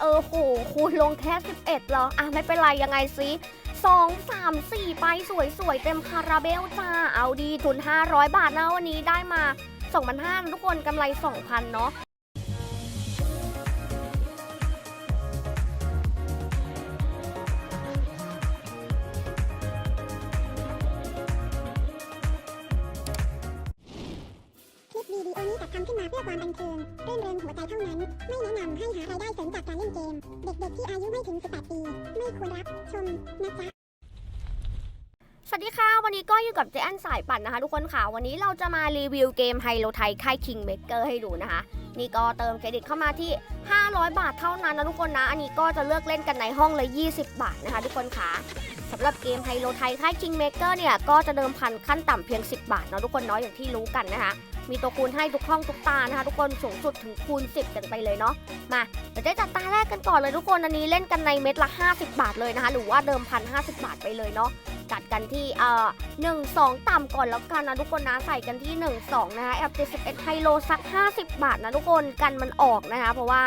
เออโหคูณลงแค่ 11เหรอ อะ ไม่เป็นไรยังไงซิสองสามสี่ไปสวยๆ เต็มคาราเบลจ้า เอาดีทุน 500 บาทนะวันนี้ได้มา 2,500นะทุกคนกำไร 2,000 เนาะ ทำขึ้นมาเพื่อความบันเทิงรื่นเริงหัวใจเท่านั้น ไม่แนะนำให้หารายได้เสริมจากการเล่นเกม เด็กๆที่อายุไม่ถึง 18 ปี ไม่ควรรับชมนะจ๊ะสวัสดีค่ะ วันนี้ก็อยู่กับเจอันสายปั่นนะคะ ทุกคนค่ะ วันนี้เราจะมารีวิวเกมไฮโลไทยค่าย Kingmaker ให้ดูนะคะ นี่ก็เติมเครดิตเข้ามาที่ 500 บาทเท่านั้นนะทุกคนนะ อันนี้ก็จะเลือกเล่นกันในห้องเลย 20 บาทนะคะ ทุกคนค่ะสำหรับเกมไฮโลไทยค่าย Kingmaker เนี่ย ก็จะเดิมพันขั้นต่ำเพียง 10 บาทเนาะทุกคนเนาะอย่างที่รู้กันนะคะ มีตัวคูณให้ทุกห้องทุกตานะคะ ทุกคนสูงสุดถึงคูณ 10 กันไปเลยเนาะมาเดี๋ยวจะจัดตาแรกกันก่อนเลยทุกคนอันนี้เล่นกันในเม็ดละ 50 บาทเลยนะคะ หรือว่าเดิมพัน50บาทไปเลยเนาะจัดกันที่เอ่อหนึ่งสองต่ำก่อนแล้วกันนะทุกคนนะใส่กันที่1นึ่งสองนะคะแอปเจ็ดสิบเอ็ดไฮโลสัก 50 บาทนะทุกคนกันมันออกนะคะ เพราะว่า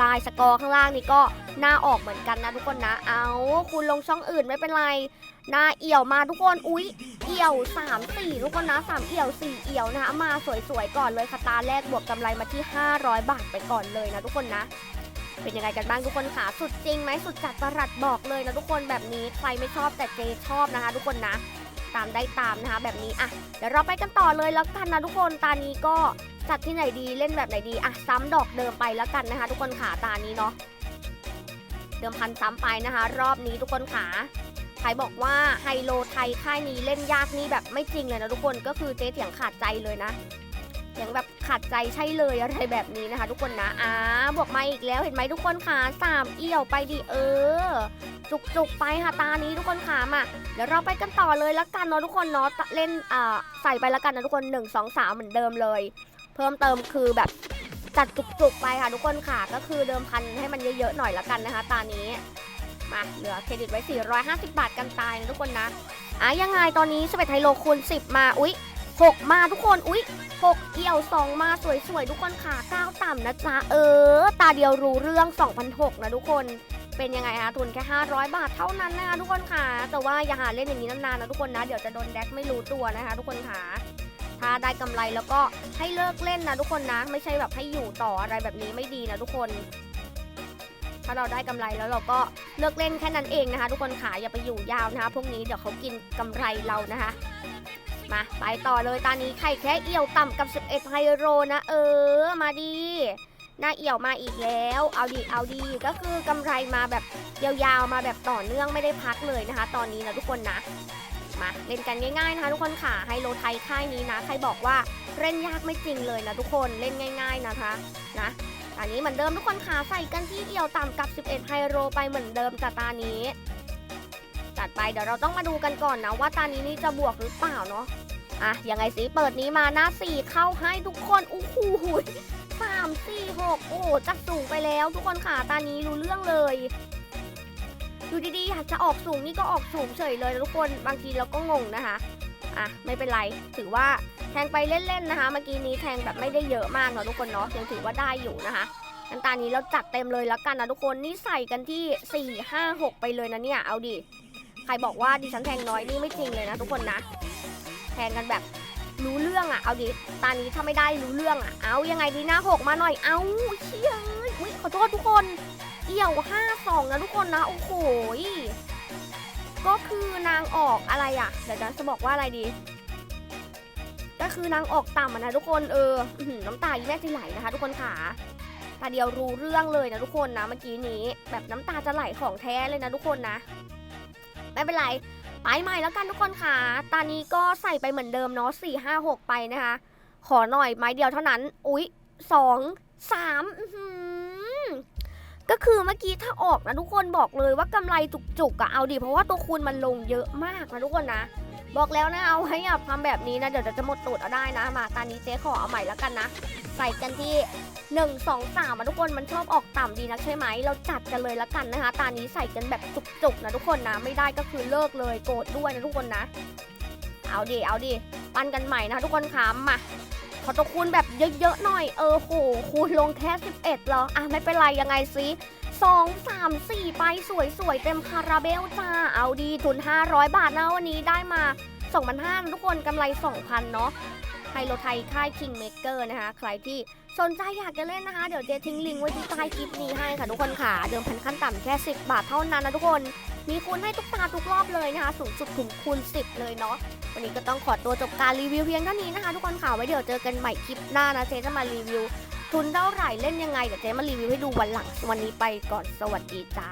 ลายสกอร์ข้างล่างนี่ก็หน้าออกเหมือนกันนะทุกคนนะ เอาคุณลงช่องอื่นไม่เป็นไร หน้าเอี่ยวมาทุกคน อุ๊ย เอี่ยว3 4ทุกคนนะ3เอี่ยว4เอี่ยวนะคะมาสวยๆก่อนเลยค่ะตาแรกบวกกำไรมาที่ 500 บาทไปก่อนเลยนะทุกคนนะเป็นยังไงกันบ้างทุกคนขาสุดจริงไหมสุดจัดประหลัดบอกเลยนะทุกคนแบบนี้ใครไม่ชอบแต่เจชอบนะคะ ทุกคนนะ ตามได้ตามนะคะ แบบนี้อะเดี๋ยวเราไปกันต่อเลยแล้วกันนะทุกคนตานี้ก็จัดที่ไหนดีเล่นแบบไหนดีอะซ้ำดอกเดิมไปแล้วกันนะคะ ทุกคนขาตานี้เนาะเดิมพันซ้ำไปนะคะ รอบนี้ทุกคนขา ใครบอกว่าไฮโลไทยค่ายนี้เล่นยากนี่แบบไม่จริงเลยนะทุกคนก็คือเจ๊เถียงขาดใจเลยนะอย่างแบบขาดใจใช่เลยอะไรแบบนี้นะคะ ทุกคนนะอ่าบวกมาอีกแล้วเห็นไหมทุกคนขาสามเอี่ยวไปดิเออ จุกจุกๆไปค่ะตานี้ทุกคนขามาเดี๋ยวเราไปกันต่อเลยล้วกันเนาะทุกคนเนาะเล่นอ่าใส่ไปล้วกันนะทุกคน1 2 3เหมือนเดิมเลย เพิ่มเติมคือแบบจัดจุกๆไปค่ะทุกคนค่ะก็คือเดิมพันให้มันเยอะๆหน่อยละกันนะคะ ตานี้ มาเหลือเครดิตไว้ 450 บาทกันตายนะทุกคนนะอะยังไงตอนนี้สเปไทโลคูณ10 มาอุ๊ย 6 มาทุกคนอุ๊ยหกเอี่ยวสองมาสวยๆ ทุกคนขาก้าต่ำนะจ๊ะเออ ตาเดียวรู้เรื่อง 2,006นะทุกคนเป็นยังไงคะทุนแค่ 500 บาทเท่านั้นนะคะทุกคนค่ะ แต่ว่าอย่าหาเล่นอย่างนี้นานๆนะทุกคนนะเดี๋ยวจะโดนแดกไม่รู้ตัวนะคะ ทุกคนค่ะถ้าได้กำไรแล้วก็ให้เลิกเล่นนะทุกคนนะ ไม่ใช่แบบให้อยู่ต่ออะไรแบบนี้ไม่ดีนะทุกคน ถ้าเราได้กำไรแล้วเราก็เลิกเล่นแค่นั้นเองนะคะ ทุกคนค่ะอย่าไปอยู่ยาวนะคะ พวกนี้เดี๋ยวเขากินกำไรเรานะคะ มาไปต่อเลยตอนนี้ไข่แค่เอี่ยวต่ำกับ 11ไฮโรนะเออมาดีหน้าเอี่ยวมาอีกแล้ว เอาดีเอาดีก็คือกำไรมาแบบยาวๆมาแบบต่อเนื่องไม่ได้พักเลยนะคะ ตอนนี้นะทุกคนนะมาเล่นกันง่ายๆนะคะทุกคนค่ะไฮโลไทยค่ายนี้นะ ใครบอกว่าเล่นยากไม่จริงเลยนะทุกคนเล่นง่าย ๆนะคะนะ ตอนนี้เหมือนเดิมทุกคนค่ะใส่กันที่เอี่ยวต่ำกับ 11 ไฮโรไปเหมือนเดิมจากตานี้จัดไปเดี๋ยวเราต้องมาดูกันก่อนนะว่าตานี้นี่จะบวกหรือเปล่าเนาะอะยังไงสิเปิดนี้มาหน้าสี่เข้าให้ทุกคนอู้หูสามสี่หกโอ้จักสูงไปแล้วทุกคนค่ะตานี้รู้เรื่องเลยอยู่ดีๆอยากจะออกสูงนี่ก็ออกสูงเฉยเลยทุกคนบางทีเราก็งงนะคะ อะไม่เป็นไรถือว่าแทงไปเล่นๆนะคะ เมื่อกี้นี้แทงแบบไม่ได้เยอะมากเนาะทุกคนเนาะยังถือว่าได้อยู่นะคะงั้นตานี้เราจัดเต็มเลยแล้วกันนะทุกคนนี่ใส่กันที่ 4 5 6 ไปเลยนะเนี่ยเอาดิใครบอกว่าดิฉันแทงน้อยนี่ไม่จริงเลยนะทุกคนนะแทงกันแบบรู้เรื่องอะเอาดิตานี้ถ้าไม่ได้รู้เรื่องอะเอายังไงดีหน้าหกมาหน่อยเอาเชี่ยเอ้ยอุ๊ยขอโทษทุกคนเอี่ยวห้าสองนะทุกคนนะโอ้โหย ก็คือนางออกอะไรอะเดี๋ยวจะบอกว่าอะไรดี ก็คือนางออกต่ำนะทุกคนเออน้ำตาอีแม่จะไหลนะคะ ทุกคนขาตาเดียวรู้เรื่องเลยนะทุกคนนะเมื่อกี้นี้ แบบน้ำตาจะไหลของแท้เลยนะทุกคนนะไม่เป็นไรไปใหม่แล้วกันทุกคนค่ะตอนนี้ก็ใส่ไปเหมือนเดิมเนาะสี่ห้าหกไปนะคะ ขอหน่อยไม้เดียวเท่านั้น อุ๊ยสองสามอื ก็คือเมื่อกี้ถ้าออกนะทุกคนบอกเลยว่ากำไรจุกๆอะเอาดิเพราะว่าตัวคูณมันลงเยอะมากนะทุกคนนะ บอกแล้วนะเอาให้อย่าทำแบบนี้นะเดี๋ยวจะหมดตูดเอาได้นะ มาตอนนี้เจ๊ขอเอาใหม่แล้วกันนะ ใส่กันที่1 2 3มาทุกคนมันชอบออกต่ำดีนะใช่ไหมเราจัดกันเลยละกันนะคะ ตอนนี้ใส่กันแบบจุกๆนะทุกคนนะ ไม่ได้ก็คือเลิกเลยโกรธด้วยนะทุกคนนะ เอาดิเอาดิปันกันใหม่นะคะทุกคนคะมา ขอตัวคูณแบบเยอะๆหน่อย เออโหคูณลงแค่ 11เหรอ อะไม่เป็นไรยังไงซิ2 3 4ไปสวยๆ เต็มคาราเบลจ้า เอาดีทุน 500 บาทนะวันนี้ได้มา2,500นะทุกคนกำไร 2,000 เนาะไฮโลไทยค่าย Kingmaker นะคะ ใครที่สนใจอยากจะเล่นนะคะ เดี๋ยวเจทิ้งลิงก์ไว้ที่ใต้คลิปนี้ให้ค่ะทุกคนค่ะ เดิมพันขั้นต่ำแค่ 10 บาทเท่านั้นนะทุกคน มีคูณให้ทุกตาทุกรอบเลยนะคะ สูงสุดถึงคูณ 10 เลยเนาะ วันนี้ก็ต้องขอตัวจบการรีวิวเพียงเท่านี้นะคะ ทุกคนค่ะไว้เดี๋ยวเจอกันใหม่คลิปหน้านะเจจะมารีวิว ทุนเท่าไหร่เล่นยังไงเดี๋ยวเจ๊มารีวิวให้ดูวันหลังวันนี้ไปก่อนสวัสดีจ้า